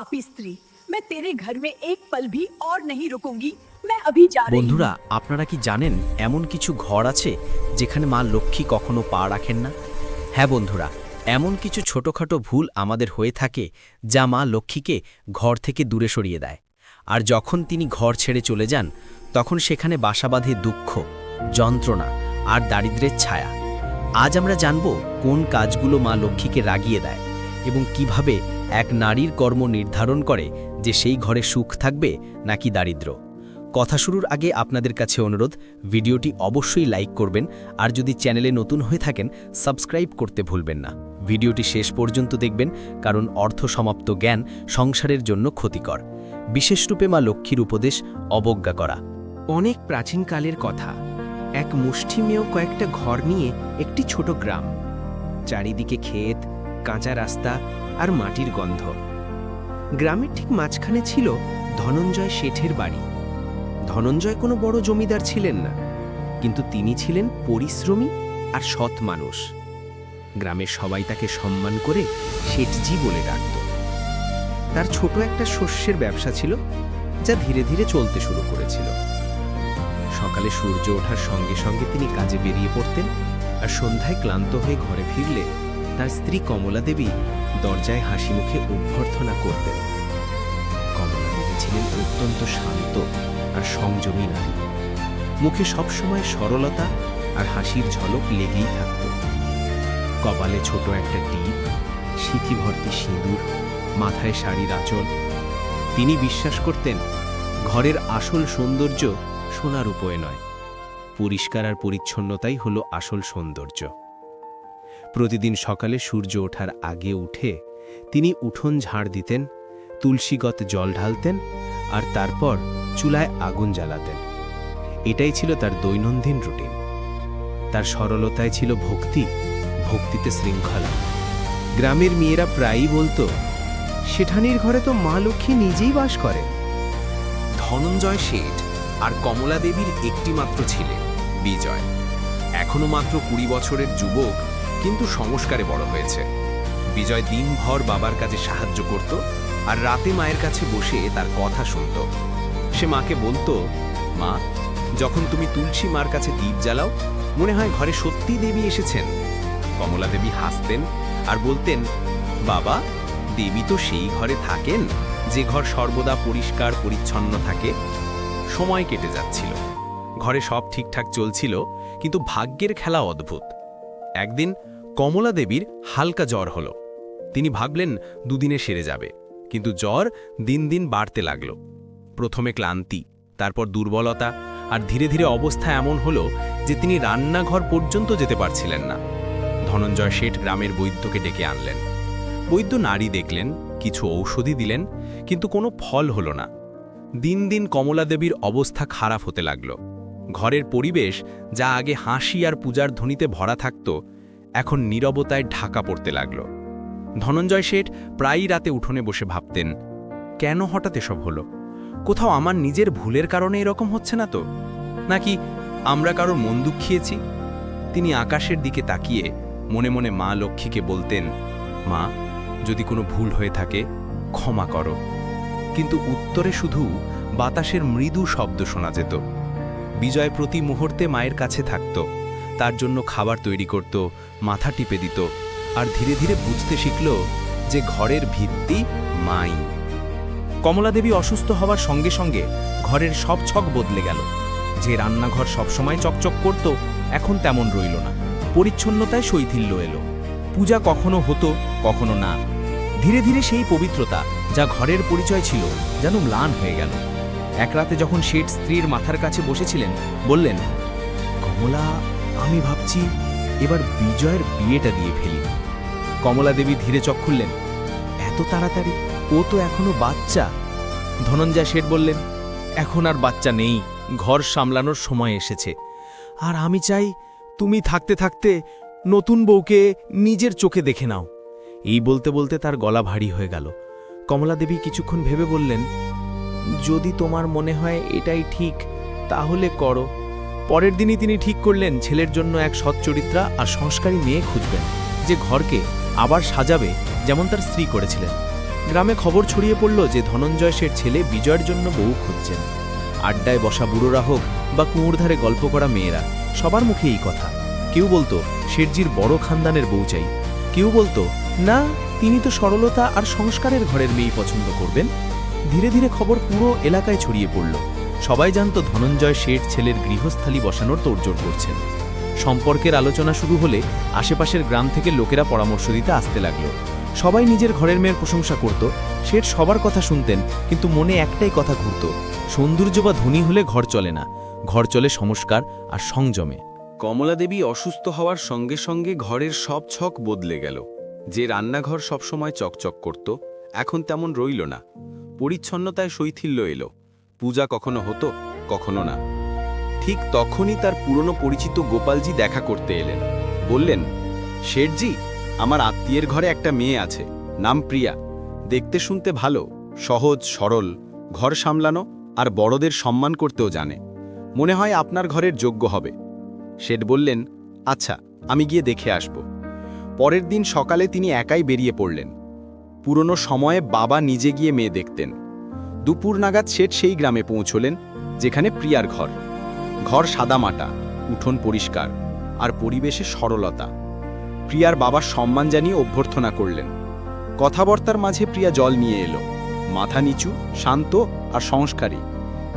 पापी स्त्री मैं तेरे घर में एक पल भी और नहीं रुकूंगी मैं अभी जा रही हूँ বন্ধুরা আপনারা কি জানেন এমন কিছু ঘর আছে যেখানে মা লক্ষ্মী কখনো পা রাখেন না হ্যাঁ বন্ধুরা এমন কিছু ছোটখাটো ভুল আমাদের হয়ে থাকে যা মা লক্ষ্মীকে ঘর থেকে দূরে সরিয়ে দেয় আর যখন তিনি ঘর ছেড়ে চলে যান তখন সেখানে বাসা বাঁধে দুঃখ যন্ত্রণা আর দারিদ্র্যের ছায়া আজ আমরা জানব কোন কাজগুলো মা লক্ষ্মীকে রাগিয়ে দেয় এবং কীভাবে এক নারীর কর্ম নির্ধারণ করে যে সেই ঘরে সুখ থাকবে নাকি দারিদ্র্য কথা শুরুর আগে আপনাদের কাছে অনুরোধ, ভিডিওটি অবশ্যই লাইক করবেন আর যদি চ্যানেলে নতুন হয়ে থাকেন, সাবস্ক্রাইব করতে ভুলবেন না। ভিডিওটি শেষ পর্যন্ত দেখবেন, কারণ অর্থ সমাপ্ত জ্ঞান সংসারের জন্য ক্ষতিকর। বিশেষরূপে মা লক্ষ্মীর উপদেশ, অবজ্ঞা করা। অনেক প্রাচীনকালের কথা। এক মুষ্টিমেয় কয়েকটা ঘর নিয়ে একটি ছোট গ্রাম। চারিদিকে ক্ষেত কাঁচা রাস্তা আর মাটির গন্ধ। গ্রামের ঠিক মাঝখানে ছিল ধনঞ্জয় শেঠের বাড়ি। ধনঞ্জয় কোনো বড় জমিদার ছিলেন না, কিন্তু তিনি ছিলেন পরিশ্রমী আর সৎ মানুষ। গ্রামের সবাই তাকে সম্মান করে শেঠজি বলে ডাকত। তার ছোট একটা শস্যের ব্যবসা ছিল, যা ধীরে ধীরে চলতে শুরু করেছিল। সকালে সূর্য ওঠার সঙ্গে সঙ্গে তিনি কাজে বেরিয়ে পড়তেন আর সন্ধ্যায় ক্লান্ত হয়ে ঘরে ফিরলে তার স্ত্রী কমলা দেবী দরজায় হাসি মুখে অভ্যর্থনা করতেন। কমলা দেবী ছিলেন অত্যন্ত শান্ত আর সংযমী নারী। মুখে সবসময় সরলতা আর হাসির ঝলক লেগেই থাকত। কপালে ছোট একটা টিপ, সিথি ভর্তি সিঁদুর, মাথায় শাড়ির আঁচল। তিনি বিশ্বাস করতেন, ঘরের আসল সৌন্দর্য সোনার উপয়ে নয়। পরিষ্কার আর পরিচ্ছন্নতাই হলো আসল সৌন্দর্য। প্রতিদিন সকালে সূর্য ওঠার আগে উঠে তিনি উঠোন ঝাড় দিতেন, তুলসীগত জল ঢালতেন আর তারপর চুলায় আগুন জ্বালাতেন। এটাই ছিল তার দৈনন্দিন রুটিন। তার সরলতায় ছিল ভক্তি, ভক্তিতে শৃঙ্খলা। গ্রামের মেয়েরা প্রায়ই বলতো সেঠানির ঘরে তো মা লক্ষ্মী নিজেই বাস করেন। ধনঞ্জয় শেঠ আর কমলা দেবীর একটি মাত্র বিজয়। এখনও মাত্র কুড়ি বছরের যুবক কিন্তু সংস্কারে বড় হয়েছে। বিজয় দিনভর বাবার কাজে সাহায্য করত আর রাতে মায়ের কাছে বসে তার কথা শুনত। সে মাকে বলতো, মা, যখন তুমি তুলসী মার কাছে দ্বীপ জ্বালাও, মনে হয় ঘরে সত্যি দেবী এসেছেন। কমলা দেবী হাসতেন আর বলতেন, বাবা, দেবী তো সেই ঘরে থাকেন, যে ঘর সর্বদা পরিষ্কার, পরিচ্ছন্ন থাকে। সময় কেটে যাচ্ছিল। ঘরে সব ঠিকঠাক চলছিল, কিন্তু ভাগ্যের খেলা অদ্ভুত। একদিন কমলা দেবীর হালকা জ্বর হলো। তিনি ভাবলেন দুদিনে সেরে যাবে, কিন্তু জ্বর দিন দিন বাড়তে লাগল। প্রথমে ক্লান্তি, তারপর দুর্বলতা, আর ধীরে ধীরে অবস্থা এমন হলো যে তিনি রান্নাঘর পর্যন্ত যেতে পারছিলেন না। ধনঞ্জয় শেঠ গ্রামের বৈদ্যকে ডেকে আনলেন। বৈদ্য নারী দেখলেন, কিছু ঔষধি দিলেন, কিন্তু কোনো ফল হলো না। দিন দিন কমলা দেবীর অবস্থা খারাপ হতে লাগল। ঘরের পরিবেশ যা আগে হাসি আর পূজার ধ্বনিতে ভরা থাকত এখন নীরবতায় ঢাকা পড়তে লাগল। ধনঞ্জয় শেঠ প্রায়ই রাতে উঠোনে বসে ভাবতেন, কেন হঠাৎ এসব হলো? কোথাও আমার নিজের ভুলের কারণে এরকম হচ্ছে না তো? নাকি আমরা কারোর মন দুঃখিয়েছি তিনি আকাশের দিকে তাকিয়ে মনে মনে মা লক্ষ্মীকে বলতেন, মা, যদি কোনো ভুল হয়ে থাকে, ক্ষমা করো। কিন্তু উত্তরে শুধু বাতাসের মৃদু শব্দ শোনা যেত। বিজয় প্রতি মুহূর্তে মায়ের কাছে থাকত। তার জন্য খাবার তৈরি করত, মাথা টিপে দিত আর ধীরে ধীরে বুঝতে শিখল যে ঘরের ভিত্তি মাই। কমলা দেবী অসুস্থ হওয়ার সঙ্গে সঙ্গে ঘরের সব ছক বদলে গেল। যে রান্নাঘর সবসময় চকচক করত, এখন তেমন রইল না। পরিচ্ছন্নতায় শৈথিল্য এলো। পূজা কখনো হতো, কখনো না। ধীরে ধীরে সেই পবিত্রতা যা ঘরের পরিচয় ছিল যেন ম্লান হয়ে গেল। এক রাতে যখন শেঠ স্ত্রীর মাথার কাছে বসেছিলেন, বললেন, কমলা আমি ভাবছি এবার বিজয়ের বিয়েটা দিয়ে ফেলি। কমলা দেবী ধীরে চোখ খুললেন। এত তাড়াতাড়ি? ও তো এখনও বাচ্চা। ধনঞ্জয় শেঠ বললেন, এখন আর বাচ্চা নেই। ঘর সামলানোর সময় এসেছে। আর আমি চাই তুমি থাকতে থাকতে নতুন বউকে নিজের চোখে দেখে নাও। এই বলতে বলতে তার গলা ভারী হয়ে গেল। কমলা দেবী কিছুক্ষণ ভেবে বললেন, যদি তোমার মনে হয় এটাই ঠিক, তাহলে করো। পরের দিনই তিনি ঠিক করলেন ছেলের জন্য এক সচ্চরিত্রা আর সংস্কারী মেয়ে খুঁজবেন, যে ঘরকে আবার সাজাবে যেমন তার স্ত্রী করেছিলেন। গ্রামে খবর ছড়িয়ে পড়ল যে ধনঞ্জয় শেঠ ছেলে বিজয়ের জন্য বউ খুঁজছেন। আড্ডায় বসা বুড়োরা হোক বা কুঁড় ধারে গল্প করা মেয়েরা, সবার মুখে এই কথা। কেউ বলতো, শেরজির বড় খানদানের বউ চাই। কেউ বলতো, না, তিনি তো সরলতা আর সংস্কারের ঘরের মেয়েই পছন্দ করবেন। ধীরে ধীরে খবর পুরো এলাকায় ছড়িয়ে পড়ল। সবাই জানত ধনঞ্জয় শেঠ ছেলের গৃহস্থালী বসানোর তোড়জোড় করছেন। সম্পর্কের আলোচনা শুরু হলে আশেপাশের গ্রাম থেকে লোকেরা পরামর্শ দিতে আসতে লাগল। সবাই নিজের ঘরের মেয়ের প্রশংসা করত। শেঠ সবার কথা শুনতেন, কিন্তু মনে একটাই কথা ঘুরত, সৌন্দর্য বা ধনী হলে ঘর চলে না, ঘর চলে সংস্কার আর সংযমে। কমলা দেবী অসুস্থ হওয়ার সঙ্গে সঙ্গে ঘরের সব ছক বদলে গেল। যে রান্নাঘর সবসময় চকচক করত, এখন তেমন রইল না। পরিচ্ছন্নতায় শৈথিল্য এলো। পূজা কখনো হতো, কখনো না। ঠিক তখনই তার পুরনো পরিচিত গোপালজি দেখা করতে এলেন। বললেন, শেঠজি, আমার আত্মীয়ের ঘরে একটা মেয়ে আছে, নাম প্রিয়া। দেখতে শুনতে ভালো, সহজ, সরল, ঘর সামলানো আর বড়দের সম্মান করতেও জানে। মনে হয় আপনার ঘরের যোগ্য হবে। শেঠ বললেন আচ্ছা আমি গিয়ে দেখে আসব। পরের দিন সকালে তিনি একাই বেরিয়ে পড়লেন। পুরনো সময়ে বাবা নিজে গিয়ে মেয়ে দেখতেন। দুপুর নাগাদ শেঠ সেই গ্রামে পৌঁছলেন, যেখানে প্রিয়ার ঘর। ঘর সাদামাটা উঠোন পরিষ্কার, আর পরিবেশে সরলতা। প্রিয়ার বাবা সম্মান জানিয়ে অভ্যর্থনা করলেন। কথাবার্তার মাঝে প্রিয়া জল নিয়ে এলো। মাথা নিচু, শান্ত আর সংস্কারী।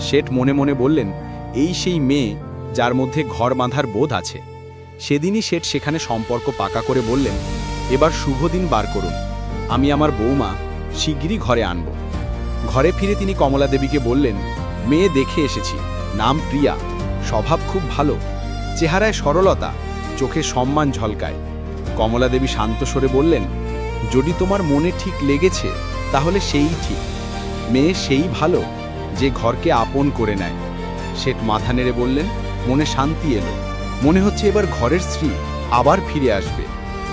শেঠ মনে মনে বললেন, এই সেই মেয়ে যার মধ্যে ঘর বাঁধার বোধ আছে। সেদিনই শেঠ সেখানে সম্পর্ক পাকা করে বললেন, এবার শুভ দিন বার করুন। আমি আমার বৌমা, শিগগিরই ঘরে আনব। ঘরে ফিরে তিনি কমলা দেবীকে বললেন, মেয়ে দেখে এসেছি। নাম প্রিয়া। স্বভাব খুব ভালো। চেহারায় সরলতা, চোখে সম্মান ঝলকায়। কমলা দেবী শান্ত স্বরে বললেন, যদি তোমার মনে ঠিক লেগেছে, তাহলে সেই ঠিক। মেয়ে সেই ভালো, যে ঘরকে আপন করে নেয়। শেঠ মাথা নেড়ে বললেন, মনে শান্তি এলো। মনে হচ্ছে এবার ঘরের স্ত্রী আবার ফিরে আসবে।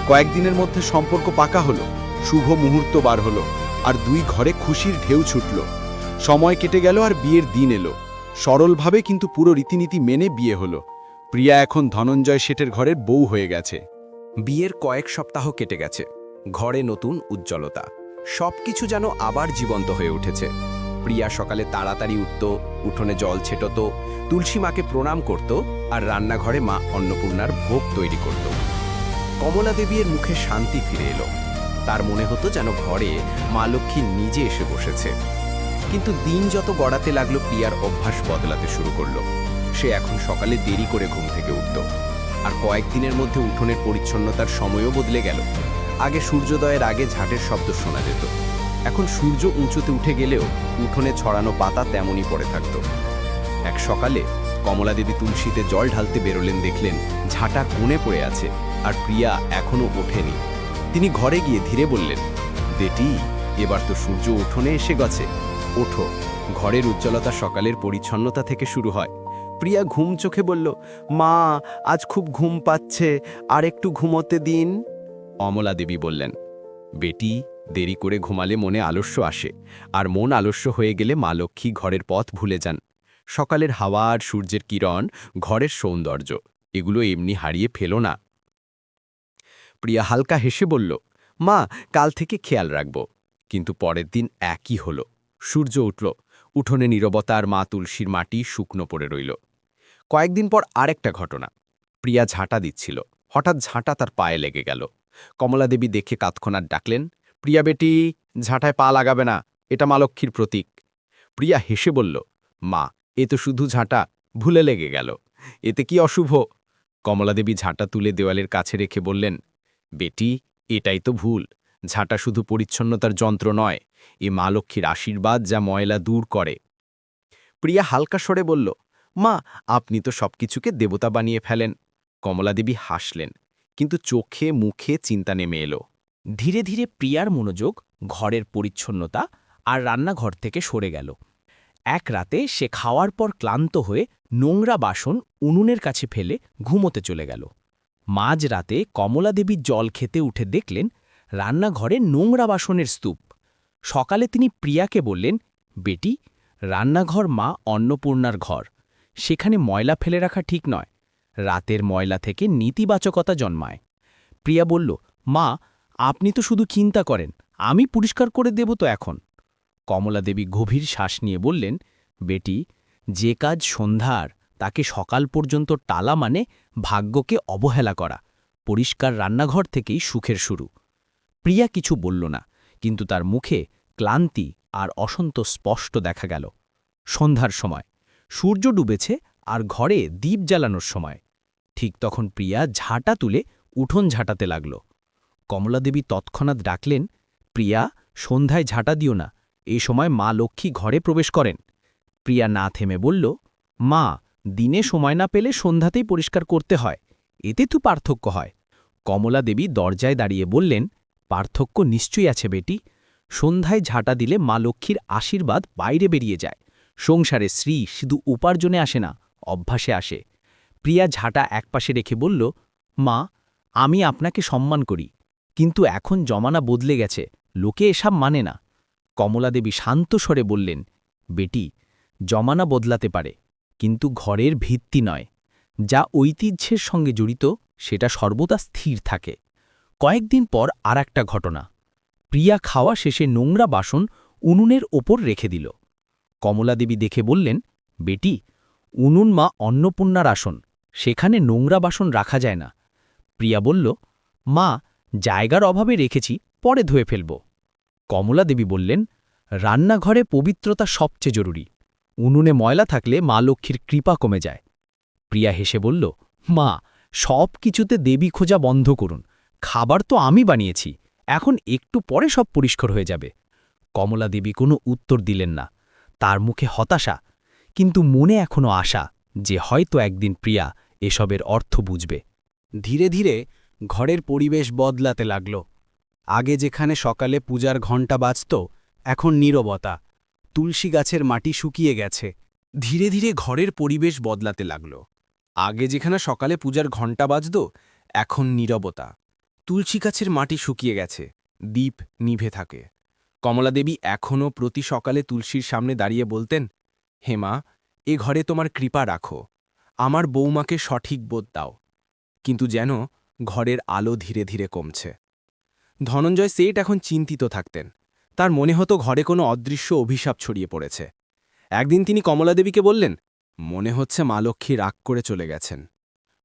কয়েকদিনের মধ্যে সম্পর্ক পাকা হলো। শুভ মুহূর্ত বার হলো। আর দুই ঘরে খুশির ঢেউ ছুটল। সময় কেটে গেল আর বিয়ের দিন এলো। সরলভাবে কিন্তু পুরো রীতিনীতি মেনে বিয়ে হলো। প্রিয়া এখন ধনঞ্জয় শেঠের ঘরের বউ হয়ে গেছে। বিয়ের কয়েক সপ্তাহ কেটে গেছে। ঘরে নতুন উজ্জ্বলতা। সবকিছু যেন আবার জীবন্ত হয়ে উঠেছে। প্রিয়া সকালে তাড়াতাড়ি উঠত, উঠোনে জল ছেটত, তুলসী মাকে প্রণাম করত আর রান্নাঘরে মা অন্নপূর্ণার ভোগ তৈরি করত। কমলা দেবীর মুখে শান্তি ফিরে এলো। তার মনে হতো যেন ঘরে মা লক্ষ্মী নিজে এসে বসেছে। কিন্তু দিন যত গড়াতে লাগল, প্রিয়ার অভ্যাস বদলাতে শুরু করল। সে এখন সকালে দেরি করে ঘুম থেকে উঠত। আর কয়েকদিনের মধ্যে উঠোনের পরিচ্ছন্নতার সময়ও বদলে গেল। আগে সূর্যোদয়ের আগে ঝাঁটের শব্দ শোনা যেত। এখন সূর্য উঁচুতে উঠে গেলেও উঠোনে ছড়ানো পাতা তেমনই পড়ে থাকত। এক সকালে কমলা দেবী তুলসীতে জল ঢালতে বেরোলেন, দেখলেন ঝাঁটা কোণে পড়ে আছে, আর প্রিয়া এখনও ওঠেনি। তিনি ঘরে গিয়ে ধীরে বললেন, বেটি, এবার তো সূর্য উঠোনে এসে গেছে। ওঠো। ঘরের উজ্জ্বলতা সকালের পরিচ্ছন্নতা থেকে শুরু হয়। প্রিয়া ঘুম চোখে বলল, মা, আজ খুব ঘুম পাচ্ছে। আর একটু ঘুমোতে দিন। অমলা দেবী বললেন, বেটি, দেরি করে ঘুমালে মনে আলস্য আসে। আর মন আলস্য হয়ে গেলে মা লক্ষ্মী ঘরের পথ ভুলে যান। সকালের হাওয়া আর সূর্যের কিরণ ঘরের সৌন্দর্য, এগুলো এমনি হারিয়ে ফেলো না। প্রিয়া হালকা হেসে বলল, মা, কাল থেকে খেয়াল রাখব। কিন্তু পরের দিন একই হল। সূর্য উঠল, উঠোনে নীরবতা আর মা তুলসীর মাটি শুকনো পড়ে রইল। কয়েকদিন পর আরেকটা ঘটনা। প্রিয়া ঝাঁটা দিচ্ছিল। হঠাৎ ঝাঁটা তার পায়ে লেগে গেল। কমলাদেবী দেখে কাতক্ষণাৎ ডাকলেন, প্রিয়া বেটি, ঝাঁটায় পা লাগাবে না, এটা মা লক্ষ্মীর প্রতীক। প্রিয়া হেসে বলল, মা, এ তো শুধু ঝাঁটা, ভুলে লেগে গেল। এতে কি অশুভ? কমলাদেবী ঝাঁটা তুলে দেওয়ালের কাছে রেখে বললেন বেটি, এটাই তো ভুল। ঝাঁটা শুধু পরিচ্ছন্নতার যন্ত্র নয়, এ মা লক্ষ্মীর আশীর্বাদ যা ময়লা দূর করে। প্রিয়া হালকা স্বরে বলল, মা, আপনি তো সবকিছুকে দেবতা বানিয়ে ফেলেন। কমলাদেবী হাসলেন, কিন্তু চোখে মুখে চিন্তা নেমে এলো। ধীরে ধীরে প্রিয়ার মনোযোগ, ঘরের পরিচ্ছন্নতা আর রান্নাঘর থেকে সরে গেল। এক রাতে সে খাওয়ার পর ক্লান্ত হয়ে নোংরা বাসন উনুনের কাছে ফেলে ঘুমোতে চলে গেল। মাঝ রাতে কমলা দেবী জল খেতে উঠে দেখলেন রান্নাঘরে নোংরা বাসনের স্তূপ। সকালে তিনি প্রিয়াকে বললেন, বেটি, রান্নাঘর মা অন্নপূর্ণার ঘর। সেখানে ময়লা ফেলে রাখা ঠিক নয়। রাতের ময়লা থেকে নীতিবাচকতা জন্মায়। প্রিয়া বলল, মা, আপনি তো শুধু চিন্তা করেন, আমি পরিষ্কার করে দেব তো এখন। কমলা দেবী গভীর শ্বাস নিয়ে বললেন, বেটি, যে কাজ সন্ধ্যার তাকে সকাল পর্যন্ত টালা মানে ভাগ্যকে অবহেলা করা, পরিষ্কার রান্নাঘর থেকেই সুখের শুরু। প্রিয়া কিছু বলল না, কিন্তু তার মুখে ক্লান্তি আর অসন্তোষ স্পষ্ট দেখা গেল। সন্ধ্যার সময়, সূর্য ডুবেছে আর ঘরে দ্বীপ জ্বালানোর সময়। ঠিক তখন প্রিয়া ঝাঁটা তুলে উঠোন ঝাঁটাতে লাগল। কমলাদেবী তৎক্ষণাৎ ডাকলেন, প্রিয়া, সন্ধ্যায় ঝাঁটা দিও না, এ সময় মা লক্ষ্মী ঘরে প্রবেশ করেন। প্রিয়া না থেমে বলল, মা দিনে সময় না পেলে সন্ধ্যাতেই পরিষ্কার করতে হয়, এতে তো পার্থক্য হয়। কমলা দেবী দরজায় দাঁড়িয়ে বললেন, পার্থক্য নিশ্চয়ই আছে বেটি। সন্ধ্যায় ঝাঁটা দিলে মা লক্ষ্মীর আশীর্বাদ বাইরে বেরিয়ে যায়। সংসারে শ্রী শুধু উপার্জনে আসে না, অভ্যাসে আসে। প্রিয়া ঝাঁটা একপাশে রেখে বলল, মা, আমি আপনাকে সম্মান করি, কিন্তু এখন জমানা বদলে গেছে, লোকে এসব মানে না। কমলাদেবী শান্ত স্বরে বললেন, বেটি, জমানা বদলাতে পারে কিন্তু ঘরের ভিত্তি নয়। যা ঐতিহ্যের সঙ্গে জড়িত, সেটা সর্বদা স্থির থাকে। কয়েকদিন পর আর একটা ঘটনা। প্রিয়া খাওয়া শেষে নোংরা বাসন উনুনের ওপর রেখে দিল। কমলাদেবী দেখে বললেন, বেটি, উনুন মা অন্নপূর্ণার আসন। সেখানে নোংরা বাসন রাখা যায় না। প্রিয়া বলল, মা, জায়গার অভাবে রেখেছি, পরে ধুয়ে ফেলব। কমলা দেবী বললেন, রান্নাঘরে পবিত্রতা সবচেয়ে জরুরি। উনুনে ময়লা থাকলে মা লক্ষ্মীর কৃপা কমে যায়। প্রিয়া হেসে বলল, মা, সব কিছুতে দেবী খোঁজা বন্ধ করুন। খাবার তো আমি বানিয়েছি। এখন একটু পরে সব পরিষ্কার হয়ে যাবে কমলা দেবী কোনো উত্তর দিলেন না। তার মুখে হতাশা, কিন্তু মনে এখনও আশা যে হয়তো একদিন প্রিয়া এসবের অর্থ বুঝবে। ধীরে ধীরে ঘরের পরিবেশ বদলাতে লাগল। আগে যেখানে সকালে পূজার ঘণ্টা বাজত, এখন নীরবতা। তুলসী গাছের মাটি শুকিয়ে গেছে। ধীরে ধীরে ঘরের পরিবেশ বদলাতে লাগল। আগে যেখানে সকালে পূজার ঘণ্টা বাজত, এখন নীরবতা। তুলসী গাছের মাটি শুকিয়ে গেছে, দ্বীপ নিভে থাকে। কমলাদেবী এখনও প্রতি সকালে তুলসীর সামনে দাঁড়িয়ে বলতেন হেমা এ ঘরে তোমার কৃপা রাখো। আমার বৌমাকে সঠিক বোধ দাও। কিন্তু যেন ঘরের আলো ধীরে ধীরে কমছে। ধনঞ্জয় সেট এখন চিন্তিত থাকতেন। তার মনে হতো ঘরে কোনো অদৃশ্য অভিশাপ ছড়িয়ে পড়েছে। একদিন তিনি কমলাদেবীকে বললেন, মনে হচ্ছে মা লক্ষ্মী রাগ করে চলে গেছেন।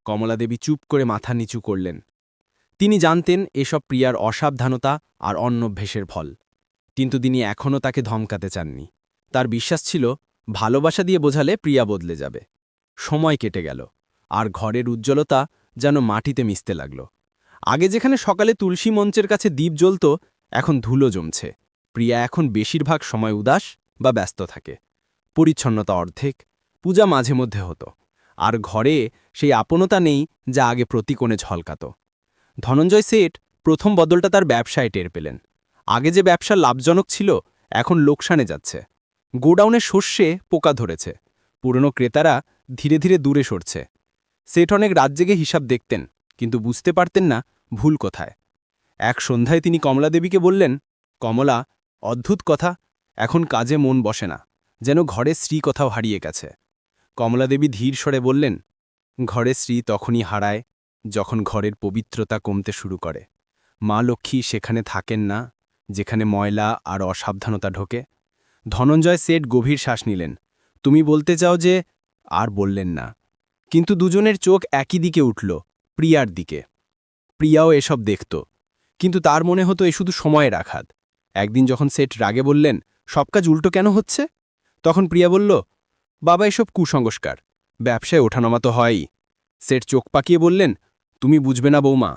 কমলাদেবী চুপ করে মাথা নিচু করলেন। তিনি জানতেন এসব প্রিয়ার অসাবধানতা আর অন্নভ্যেসের ফল। কিন্তু তিনি এখনও তাকে ধমকাতে চাননি। তার বিশ্বাস ছিল, ভালোবাসা দিয়ে বোঝালে প্রিয়া বদলে যাবে। সময় কেটে গেল, আর ঘরের উজ্জ্বলতা যেন মাটিতে মিশতে লাগল। আগে যেখানে সকালে তুলসী মঞ্চের কাছে দ্বীপ জ্বলত, এখন ধুলো জমছে। প্রিয়া এখন বেশিরভাগ সময় উদাস বা ব্যস্ত থাকে। পরিচ্ছন্নতা অর্ধেক, পূজা মাঝে মধ্যে হতো। আর ঘরে সেই আপনতা নেই যা আগে প্রতিকোণে ঝলকাত। ধনঞ্জয় সেট প্রথম বদলটা তার ব্যবসায় টের পেলেন। আগে যে ব্যবসা লাভজনক ছিল, এখন লোকসানে যাচ্ছে। গোডাউনে শস্যে পোকা ধরেছে। পুরনো ক্রেতারা ধীরে ধীরে দূরে সরছে। সেট অনেক রাত হিসাব দেখতেন, কিন্তু বুঝতে পারতেন না ভুল কোথায়। এক সন্ধ্যায় তিনি কমলাদেবীকে বললেন, কমলা অদ্ভুত কথা, এখন কাজে মন বসে না, যেন ঘরে স্ত্রী কোথাও হারিয়ে গেছে। কমলাদেবী ধীর স্বরে বললেন, ঘরে স্ত্রী তখনই হারায় যখন ঘরের পবিত্রতা কমতে শুরু করে। মা লক্ষ্মী সেখানে থাকেন না, যেখানে ময়লা আর অসাবধানতা ঢোকে। ধনঞ্জয় সেট গভীর শ্বাস নিলেন, তুমি বলতে চাও যে, আর বললেন না। কিন্তু দুজনের চোখ একই দিকে উঠল, প্রিয়ার দিকে। প্রিয়াও এসব দেখত, কিন্তু তার মনে হতো এ শুধু সময়ের আঘাত। একদিন যখন সেট রাগে বললেন, সব কাজ উল্টো কেন হচ্ছে? তখন প্রিয়া বলল, বাবা, এসব কুসংস্কার, ব্যবসায় ওঠানামা তো হয়ই। সেট চোখ পাকিয়ে বললেন, তুমি বুঝবে না বৌমা,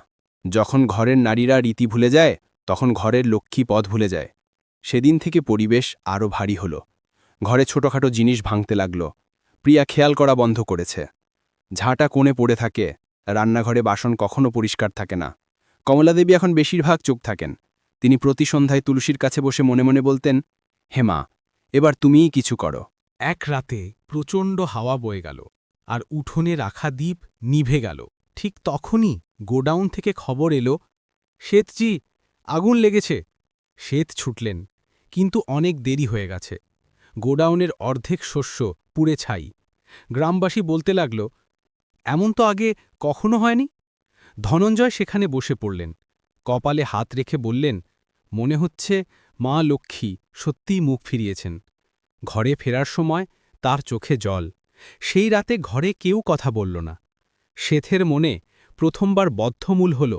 যখন ঘরের নারীরা রীতি ভুলে যায়, তখন ঘরের লক্ষ্মী পথ ভুলে যায়। সেদিন থেকে পরিবেশ আরও ভারী হল। ঘরে ছোটখাটো জিনিস ভাঙতে লাগল। প্রিয়া খেয়াল করা বন্ধ করেছে। ঝাঁটা কোণে পড়ে থাকে। রান্নাঘরে বাসন কখনো পরিষ্কার থাকে না। কমলাদেবী এখন বেশিরভাগ চোখ থাকেন। তিনি প্রতি সন্ধ্যায় তুলসীর কাছে বসে মনে মনে বলতেন হেমা এবার তুমিই কিছু করো। এক রাতে প্রচণ্ড হাওয়া বয়ে গেল, আর উঠোনে রাখা দ্বীপ নিভে গেল। ঠিক তখনই গোডাউন থেকে খবর এলো, শ্বেতজি, আগুন লেগেছে। শ্বেত ছুটলেন, কিন্তু অনেক দেরি হয়ে গেছে। গোডাউনের অর্ধেক শস্য পুড়ে ছাই। গ্রামবাসী বলতে লাগল, এমন তো আগে কখনো হয়নি? ধনঞ্জয় সেখানে বসে পড়লেন, কপালে হাত রেখে বললেন মনে হচ্ছে মা লক্ষ্মী সত্যিই মুখ ফিরিয়েছেন। ঘরে ফেরার সময় তার চোখে জল। সেই রাতে ঘরে কেউ কথা বলল না। শেথের মনে প্রথমবার বদ্ধমূল হল,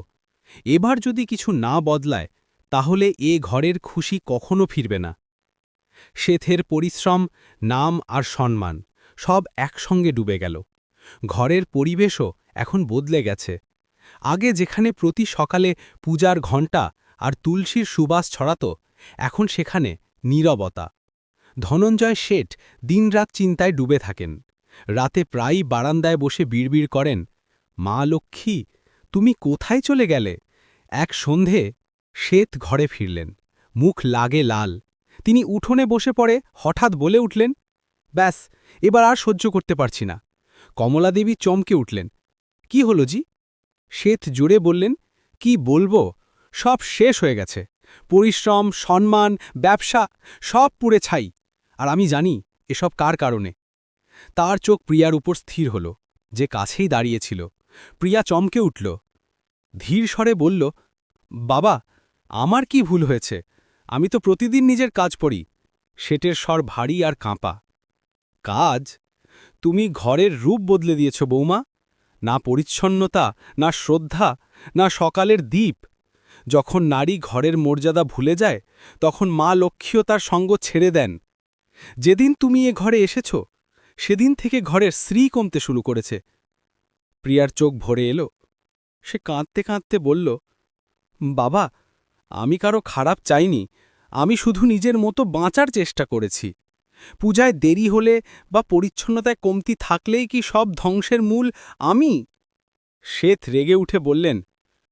এবার যদি কিছু না বদলায়, তাহলে এ ঘরের খুশি কখনো ফিরবে না। শেথের পরিশ্রম, নাম আর সম্মান সব একসঙ্গে ডুবে গেল। ঘরের পরিবেশও এখন বদলে গেছে। আগে যেখানে প্রতি সকালে পূজার ঘণ্টা আর তুলসীর সুবাস ছড়াত, এখন সেখানে নীরবতা। ধনঞ্জয় শেঠ দিনরাত চিন্তায় ডুবে থাকেন। রাতে প্রায়ই বারান্দায় বসে বিড়বিড় করেন, মা লক্ষ্মী, তুমি কোথায় চলে গেলে? এক সন্ধে শ্বেত ঘরে ফিরলেন, মুখ লাগে লাল। তিনি উঠোনে বসে পড়ে হঠাৎ বলে উঠলেন, ব্যাস, এবার আর সহ্য করতে পারছি না। কমলাদেবী চমকে উঠলেন, কি হলো জি? শ্বেত জুড়ে বললেন, কি বলব? সব শেষ হয়ে গেছে। পরিশ্রম, সম্মান, ব্যবসা সব পুড়ে ছাই। আর আমি জানি, এসব কার কারণে? তার চোখ প্রিয়ার উপর স্থির হল, যে কাছেই দাঁড়িয়েছিল। প্রিয়া চমকে উঠল। ধীর স্বরে বলল, বাবা, আমার কি ভুল হয়েছে? আমি তো প্রতিদিন নিজের কাজ পড়ি। সেটের স্বর ভারী আর কাঁপা। কাজ? তুমি ঘরের রূপ বদলে দিয়েছ বৌমা। না পরিচ্ছন্নতা, না শ্রদ্ধা, না সকালের দ্বীপ যখন নারী ঘরের মর্যাদা ভুলে যায়, তখন মা লক্ষ্মীও তার সঙ্গ ছেড়ে দেন। যেদিন তুমি এ ঘরে এসেছ, সেদিন থেকে ঘরের স্ত্রী কমতে শুরু করেছে। প্রিয়ার চোখ ভরে এলো। সে কাঁদতে কাঁদতে বলল, বাবা, আমি কারও খারাপ চাইনি, আমি শুধু নিজের মতো বাঁচার চেষ্টা করেছি। পূজায় দেরি হলে বা পরিচ্ছন্নতায় কমতি থাকলেই কি সব ধ্বংসের মূল আমি? শ্বেত রেগে উঠে বললেন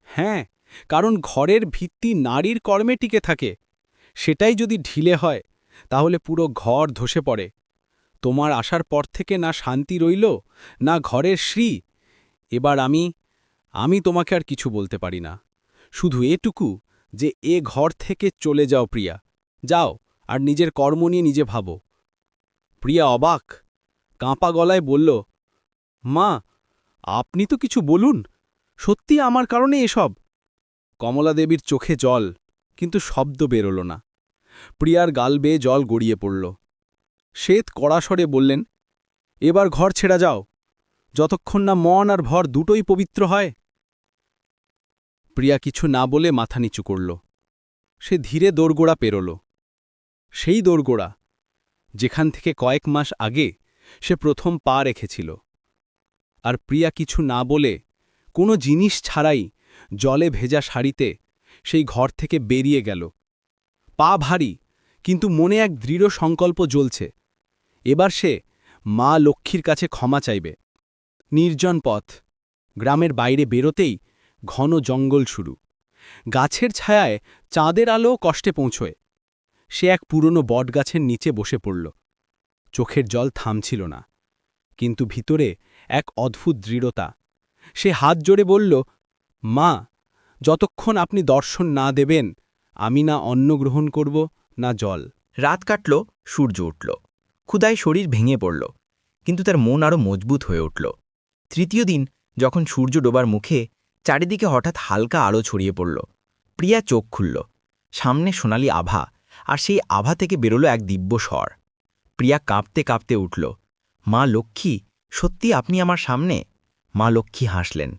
হ্যাঁ কারণ ঘরের ভিত্তি নারীর কর্মে টিকে থাকে। সেটাই যদি ঢিলে হয়, তাহলে পুরো ঘর ধসে পড়ে। তোমার আসার পর থেকে না শান্তি রইল, না ঘরের শ্রী এবার আমি আমি তোমাকে আর কিছু বলতে পারি না। শুধু এটুকু যে এ ঘর থেকে চলে যাও প্রিয়া। যাও, আর নিজের কর্ম নিয়ে নিজে ভাবো। প্রিয়া অবাক, কাঁপা গলায় বলল, মা, আপনি তো কিছু বলুন। সত্যি আমার কারণে এসব? কমলা দেবীর চোখে জল, কিন্তু শব্দ বেরোল না। প্রিয়ার গাল বেয়ে জল গড়িয়ে পড়ল। শ্বেত কড়াসরে বললেন, এবার ঘর ছেড়া যাও। যতক্ষণ না মন আর ভর দুটোই পবিত্র হয়। প্রিয়া কিছু না বলে মাথা নিচু করল। সে ধীরে দোরগোড়া পেরোল। সেই দোরগোড়া, যেখান থেকে কয়েক মাস আগে সে প্রথম পা রেখেছিল। আর প্রিয়া কিছু না বলে কোনো জিনিস ছাড়াই জলে ভেজা শাড়িতে সেই ঘর থেকে বেরিয়ে গেল। পা ভারী, কিন্তু মনে এক দৃঢ় সংকল্প জ্বলছে। এবার সে মা লক্ষ্মীর কাছে ক্ষমা চাইবে। নির্জন পথ, গ্রামের বাইরে বেরোতেই ঘন জঙ্গল শুরু। গাছের ছায়ায় চাঁদের আলো কষ্টে পৌঁছয়। সে এক পুরনো বটগাছের নিচে বসে পড়ল। চোখের জল থামছিল না, কিন্তু ভিতরে এক অদ্ভুত দৃঢ়তা। সে হাত জোড়ে বলল মা, যতক্ষণ আপনি দর্শন না দেবেন, আমি না অন্ন গ্রহণ করব, না জল। রাত কাটল, সূর্য উঠল। ক্ষুদায় শরীর ভেঙে পড়ল, কিন্তু তার মন আরও মজবুত হয়ে উঠল। তৃতীয় দিন, যখন সূর্য ডোবার মুখে, চারিদিকে হঠাৎ হালকা আলো ছড়িয়ে পড়ল। প্রিয়া চোখ খুলল। সামনে সোনালি আভা, আর সেই আভা থেকে বেরোল এক দিব্য স্বর। প্রিয়া কাঁপতে কাঁপতে উঠল। মা লক্ষ্মী, সত্যি আপনি আমার সামনে? মা লক্ষ্মী হাসলেন।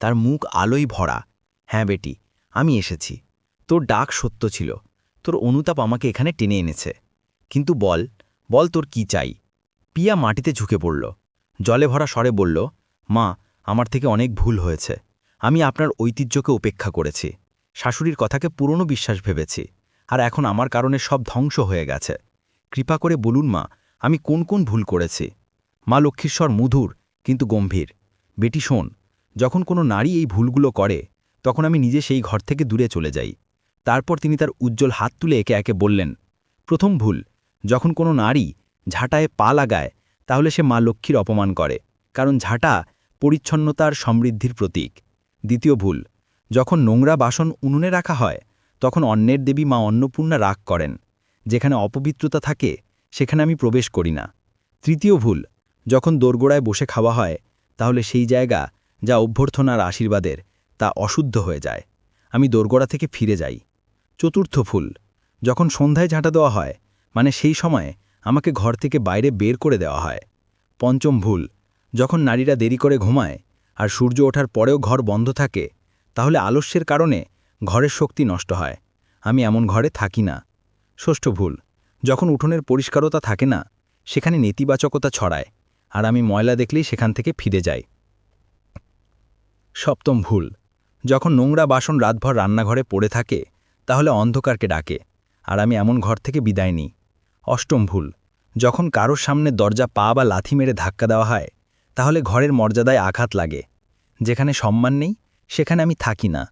তার মুখ আলোই ভরা। হ্যাঁ বেটি, আমি এসেছি। তোর ডাক সত্য ছিল। তোর অনুতাপ আমাকে এখানে টেনে এনেছে। কিন্তু বল বল তোর কি চাই? পিয়া মাটিতে ঝুঁকে পড়ল। জলে ভরা স্বরে বলল, মা, আমার থেকে অনেক ভুল হয়েছে। আমি আপনার ঐতিহ্যকে উপেক্ষা করেছি। শাশুড়ির কথাকে পুরনো বিশ্বাস ভেবেছি। আর এখন আমার কারণে সব ধ্বংস হয়ে গেছে। কৃপা করে বলুন মা, আমি কোন কোন ভুল করেছি? মা লক্ষ্মীশ্বর মধুর, কিন্তু গম্ভীর। বেটি শোন যখন কোনো নারী এই ভুলগুলো করে, তখন আমি নিজে সেই ঘর থেকে দূরে চলে যাই। তারপর তিনি তার উজ্জ্বল হাত তুলে একে একে বললেন, প্রথম ভুল, যখন কোনো নারী ঝাঁটায় পা লাগায়, তাহলে সে মা লক্ষ্মীর অপমান করে, কারণ ঝাঁটা পরিচ্ছন্নতার সমৃদ্ধির প্রতীক। দ্বিতীয় ভুল, যখন নোংরা বাসন উনুনে রাখা হয়, তখন অন্যের দেবী মা অন্নপূর্ণা রাগ করেন। যেখানে অপবিত্রতা থাকে, সেখানে আমি প্রবেশ করি না। তৃতীয় ভুল, যখন দোরগোড়ায় বসে খাওয়া হয়, তাহলে সেই জায়গা যা অভ্যর্থনার আশীর্বাদের, তা অশুদ্ধ হয়ে যায়। আমি দোরগোড়া থেকে ফিরে যাই। চতুর্থ ফুল, যখন সন্ধ্যায় ঝাঁটা দেওয়া হয় মানে সেই সময়ে আমাকে ঘর থেকে বাইরে বের করে দেওয়া হয়। পঞ্চম ভুল, যখন নারীরা দেরি করে ঘুমায় আর সূর্য ওঠার পরেও ঘর বন্ধ থাকে, তাহলে আলস্যের কারণে ঘরের শক্তি নষ্ট হয়। আমি এমন ঘরে থাকি না। ষষ্ঠ ভুল, যখন উঠোনের পরিষ্কারতা থাকে না, সেখানে নেতিবাচকতা ছড়ায়, আর আমি ময়লা দেখলেই সেখান থেকে ফিরে যাই। সপ্তম ভুল। যখন নোংরা বাসন রাতভর রান্নাঘরে পড়ে থাকে, তাহলে অন্ধকারকে ডাকে, আর আমি এমন ঘর থেকে বিদায় নিই। অষ্টম ভুল। যখন কারোর সামনে দরজা পা বা লাথি মেরে ধাক্কা দেওয়া হয়, তাহলে ঘরের মর্যাদায় আঘাত লাগে। যেখানে সম্মান নেই, সেখানে আমি থাকি না।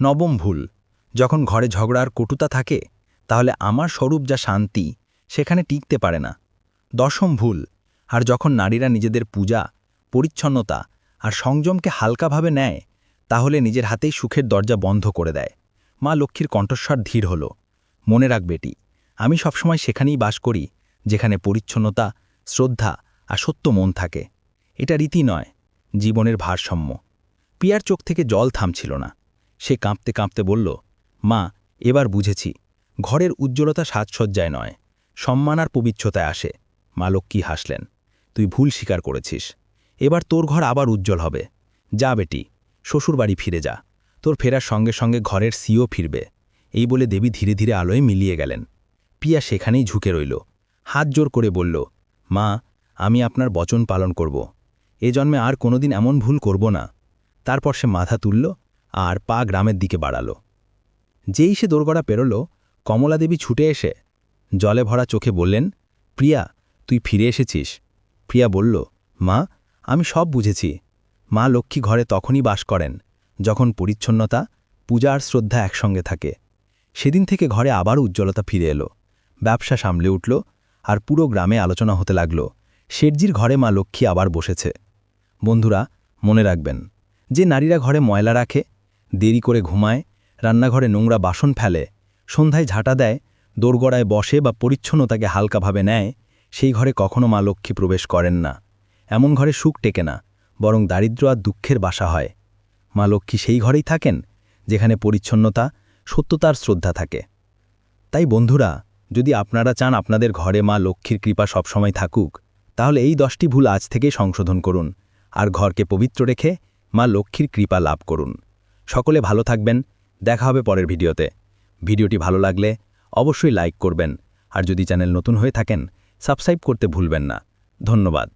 নবম ভুল। যখন ঘরে ঝগড়ার কটুতা থাকে, তাহলে আমার স্বরূপ যা শান্তি, সেখানে টিকতে পারে না। দশম ভুল। আর যখন নারীরা নিজেদের পূজা, পরিচ্ছন্নতা আর সংযমকে হালকাভাবে নেয়, তাহলে নিজের হাতেই সুখের দরজা বন্ধ করে দেয়। মা লক্ষ্মীর কণ্ঠস্বর ধীর হল। মনে রাখ বেটি, আমি সবসময় সেখানেই বাস করি, যেখানে পরিচ্ছন্নতা, শ্রদ্ধা আর সত্য মন থাকে। এটা রীতি নয়, জীবনের ভারসাম্য। পিয়ার চোখ থেকে জল থামছিল না। সে কাঁপতে কাঁপতে বলল, মা, এবার বুঝেছি। ঘরের উজ্জ্বলতা সাজসজ্জায় নয়, সম্মান আর পবিত্রতায় আসে। মা লক্ষ্মী হাসলেন, তুই ভুল স্বীকার করেছিস। এবার তোর ঘর আবার উজ্জ্বল হবে। যা বেটি, শ্বশুরবাড়ি ফিরে যা। তোর ফেরার সঙ্গে সঙ্গে ঘরের সিও ফিরবে। এই বলে দেবী ধীরে ধীরে আলোয় মিলিয়ে গেলেন। পিয়া সেখানেই ঝুঁকে রইল। হাত জোর করে বলল, মা, আমি আপনার বচন পালন করব। এ জন্মে আর কোনোদিন এমন ভুল করব না। তারপর সে মাথা তুলল আর পা গ্রামের দিকে বাড়াল। যেই সে দোরগড়া পেরোল কমলাদেবী ছুটে এসে জলে ভরা চোখে বললেন প্রিয়া তুই ফিরে এসেছিস? প্রিয়া বলল, মা আমি সব বুঝেছি। মা লক্ষ্মী ঘরে তখনই বাস করেন, যখন পরিচ্ছন্নতা, পূজা আর শ্রদ্ধা একসঙ্গে থাকে। সেদিন থেকে ঘরে আবার উজ্জ্বলতা ফিরে এলো। ব্যবসা সামলে উঠল আর পুরো গ্রামে আলোচনা হতে লাগল। শেঠজির ঘরে মা লক্ষ্মী আবার বসেছে। বন্ধুরা, মনে রাখবেন, যে নারীরা ঘরে ময়লা রাখে, দেরি করে ঘুমায়, রান্নাঘরে নোংরা বাসন ফেলে, সন্ধ্যায় ঝাঁটা দেয়, দোরগড়ায় বসে বা পরিচ্ছন্নতাকে হালকাভাবে নেয়, সেই ঘরে কখনো মা লক্ষ্মী প্রবেশ করেন না। এমন ঘরে সুখ টেকে না, বরং দারিদ্র আর দুঃখের বাসা হয়। মা লক্ষ্মী সেই ঘরেই থাকেন, যেখানে পরিচ্ছন্নতা, সত্যতার শ্রদ্ধা থাকে। তাই বন্ধুরা, যদি আপনারা চান আপনাদের ঘরে মা লক্ষ্মীর কৃপা সবসময় থাকুক, তাহলে এই দশটি ভুল আজ থেকেই সংশোধন করুন, আর ঘরকে পবিত্র রেখে মা লক্ষ্মীর কৃপা লাভ করুন। সকলে ভালো থাকবেন, দেখা হবে পরের ভিডিওতে। ভিডিওটি ভালো লাগলে অবশ্যই লাইক করবেন, আর যদি চ্যানেল নতুন হয়ে থাকেন, সাবস্ক্রাইব করতে ভুলবেন না। ধন্যবাদ।